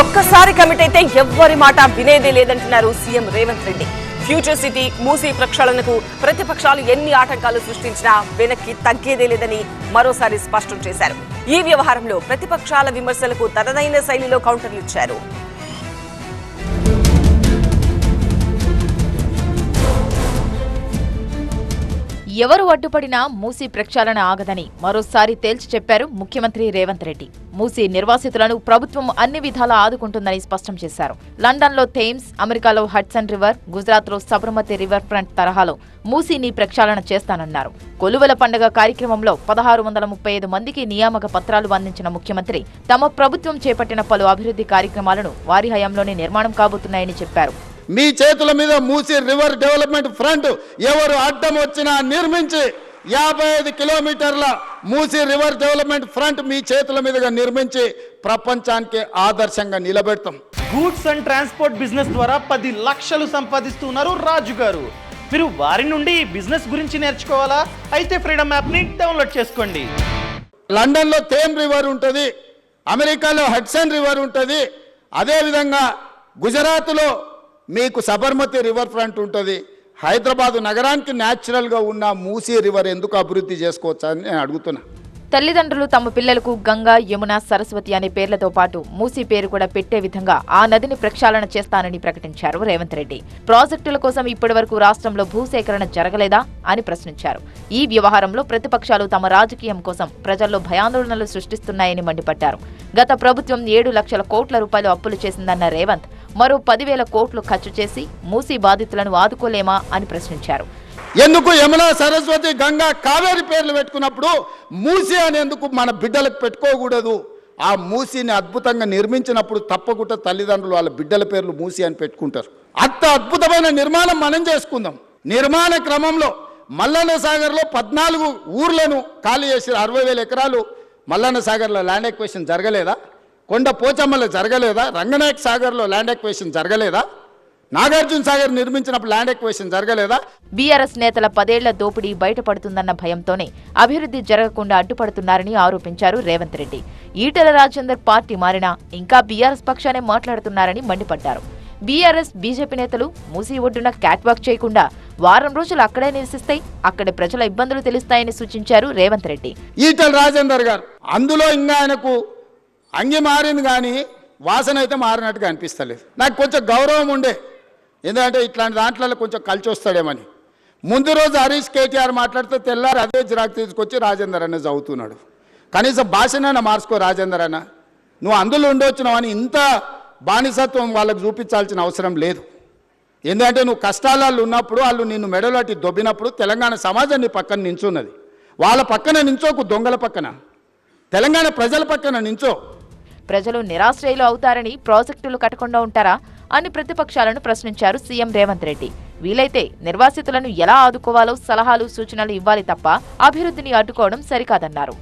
ఒక్కసారి కమిట్ అయితే ఎవ్వరి మాట వినేదే లేదంటున్నారు CM Revanth Reddy. Future city Musi ప్రక్షాళనకు ప్రతిపక్షాలు ఎన్ని ఆటంకాలు సృష్టించినా వెనక్కి తగ్గేదే లేదని మరోసారి స్పష్టం చేశారు. ఈ వ్యవహారంలో ప్రతిపక్షాల విమర్శలకు తనదైన శైలిలో కౌంటర్లు ఇచ్చారు. ఎవరు అడ్డుపడినా మూసీ ప్రక్షాళన ఆగదని మరోసారి తేల్చి చెప్పారు ముఖ్యమంత్రి రేవంత్ రెడ్డి. మూసీ నిర్వాసితులను ప్రభుత్వం అన్ని విధాలా ఆదుకుంటుందని స్పష్టం చేశారు. లండన్లో థేమ్స్ అమెరికాలో హడ్సన్ రివర్ గుజరాత్లో సబర్మతి రివర్ ఫ్రంట్ తరహాలో మూసీని ప్రక్షాళన చేస్తానన్నారు. కొలువల పండుగ కార్యక్రమంలో పదహారు వందల ముప్పై ఐదు మందికి నియామక పత్రాలు అందించిన ముఖ్యమంత్రి తమ ప్రభుత్వం చేపట్టిన పలు అభివృద్ధి కార్యక్రమాలను వారి హయాంలోనే నిర్మాణం కాబోతున్నాయని చెప్పారు. మీ చేతుల మీద మూసి రివర్ డెవలప్మెంట్ ఫ్రంట్ ఎవరు అడ్డం వచ్చినా నిర్మించి యాభై ఐదు కిలోమీటర్ల మూసి రివర్ డెవలప్మెంట్ ఫ్రంట్ మీ చేతుల మీదుగా నిర్మించి ప్రపంచానికి ఆదర్శంగా నిలబెడతాం. గూడ్స్ అండ్ ట్రాన్స్పోర్ట్ బిజినెస్ ద్వారా పది లక్షలు సంపాదిస్తున్నారు రాజు గారు. మీరు వారి నుండి బిజినెస్ గురించి నేర్చుకోవాలా? అయితే ఫ్రీడమ్ యాప్ని డౌన్లోడ్ చేసుకోండి. లండన్లో థేమ్ రివర్ ఉంటుంది అమెరికాలో హడ్సన్ రివర్ ఉంటుంది అదేవిధంగా గుజరాత్లో మీకు సబర్మతి రివర్ ఫ్రంట్ ఉంటుంది. హైదరాబాదు నగరానికి న్యాచురల్గా ఉన్న మూసీ రివర్ ఎందుకు అభివృద్ధి చేసుకోవచ్చా అని నేను అడుగుతున్నా. తల్లిదండ్రులు తమ పిల్లలకు గంగా యమున సరస్వతి అనే పేర్లతో పాటు మూసీ పేరు కూడా పెట్టే విధంగా ఆ నదిని ప్రక్షాళన చేస్తానని ప్రకటించారు రేవంత్ రెడ్డి. ప్రాజెక్టుల కోసం ఇప్పటివరకు రాష్ట్రంలో భూసేకరణ జరగలేదా అని ప్రశ్నించారు. ఈ వ్యవహారంలో ప్రతిపక్షాలు తమ రాజకీయం కోసం ప్రజల్లో భయాందోళనలు సృష్టిస్తున్నాయని మండిపడ్డారు. గత ప్రభుత్వం ఏడు లక్షల కోట్ల రూపాయలు అప్పులు చేసిందన్న రేవంత్ మరో పదివేల కోట్లు ఖర్చు చేసి మూసీ బాధితులను ఆదుకోలేమా అని ప్రశ్నించారు. ఎందుకు యమున సరస్వతి గంగా కావేరి పేర్లు పెట్టుకున్నప్పుడు మూసి అనేందుకు మన బిడ్డలకు పెట్టుకోకూడదు? ఆ మూసిని అద్భుతంగా నిర్మించినప్పుడు తప్పకుండా తల్లిదండ్రులు వాళ్ళ బిడ్డల పేర్లు మూసి అని పెట్టుకుంటారు. అంత అద్భుతమైన నిర్మాణం మనం చేసుకుందాం. నిర్మాణ క్రమంలో మల్లన్న సాగర్లో పద్నాలుగు ఊర్లను ఖాళీ చేసి అరవై వేల ఎకరాలు మల్లన్న సాగర్లో ల్యాండ్ ఎక్వేషన్ జరగలేదా? కొండ పోచమ్మలో జరగలేదా? రంగనాయక్ సాగర్లో ల్యాండ్ ఎక్వేషన్ జరగలేదా? నాగార్జున సాగర్ నిర్మించినప్పుడు ల్యాండ్ ఎక్వేషన్ జరగలేదా? బీఆర్ఎస్ నేతల పదేళ్ళ దోపిడీ బయటపడుతుందన్న భయంతోనే అభివృద్ధి జరగకుండా అడ్డుపడుతున్నారని ఆరోపించారు రేవంత్ రెడ్డి. ఈటెల రాజేందర్ పార్టీ మారినా ఇంకా బీఆర్ఎస్ పక్షానే మాట్లాడుతున్నారని మండిపడ్డారు. బీఆర్ఎస్ బీజేపీ నేతలు మూసి ఒడ్డున క్యాట్ వాక్ చేయకుండా వారం రోజులు అక్కడే నివసిస్తే అక్కడి ప్రజల ఇబ్బందులు తెలుస్తాయని సూచించారు రేవంత్ రెడ్డి. ఈటల రాజేందర్ గారు అందులో ఇంకా ఆయనకు అంగి మారింది కానీ వాసన అయితే మారినట్టుగా అనిపిస్తలేదు. నాకు కొంచెం గౌరవం ఉండే ఎందుకంటే ఇట్లాంటి దాంట్లో కొంచెం కలిసి వస్తాడేమని. ముందు రోజు హరీష్ కేటీఆర్ మాట్లాడితే తెల్లారి అదే జిరాక్ తీసుకొచ్చి రాజేందర్ అన్న చదువుతున్నాడు. కనీసం భాషనైనా మార్చుకో రాజేందర్ అన్న. నువ్వు అందులో ఉండొచ్చినావు అని ఇంత బానిసత్వం వాళ్ళకు చూపించాల్సిన అవసరం లేదు. ఎందుకంటే నువ్వు కష్టాలలో ఉన్నప్పుడు వాళ్ళు నిన్ను మెడలాటి దొబ్బినప్పుడు తెలంగాణ సమాజాన్ని పక్కన నించున్నది. వాళ్ళ పక్కన నించోకు దొంగల పక్కన. తెలంగాణ ప్రజల పక్కన నించో. ప్రజలు నిరాశ్రయులు అవుతారని ప్రాజెక్టులు కట్టకుండా ఉంటారా అని ప్రతిపక్షాలను ప్రశ్నించారు సీఎం రేవంత్ రెడ్డి. వీలైతే నిర్వాసితులను ఎలా ఆదుకోవాలో సలహాలు సూచనలు ఇవ్వాలి తప్ప అభివృద్ధిని అడ్డుకోవడం సరికాదన్నారు.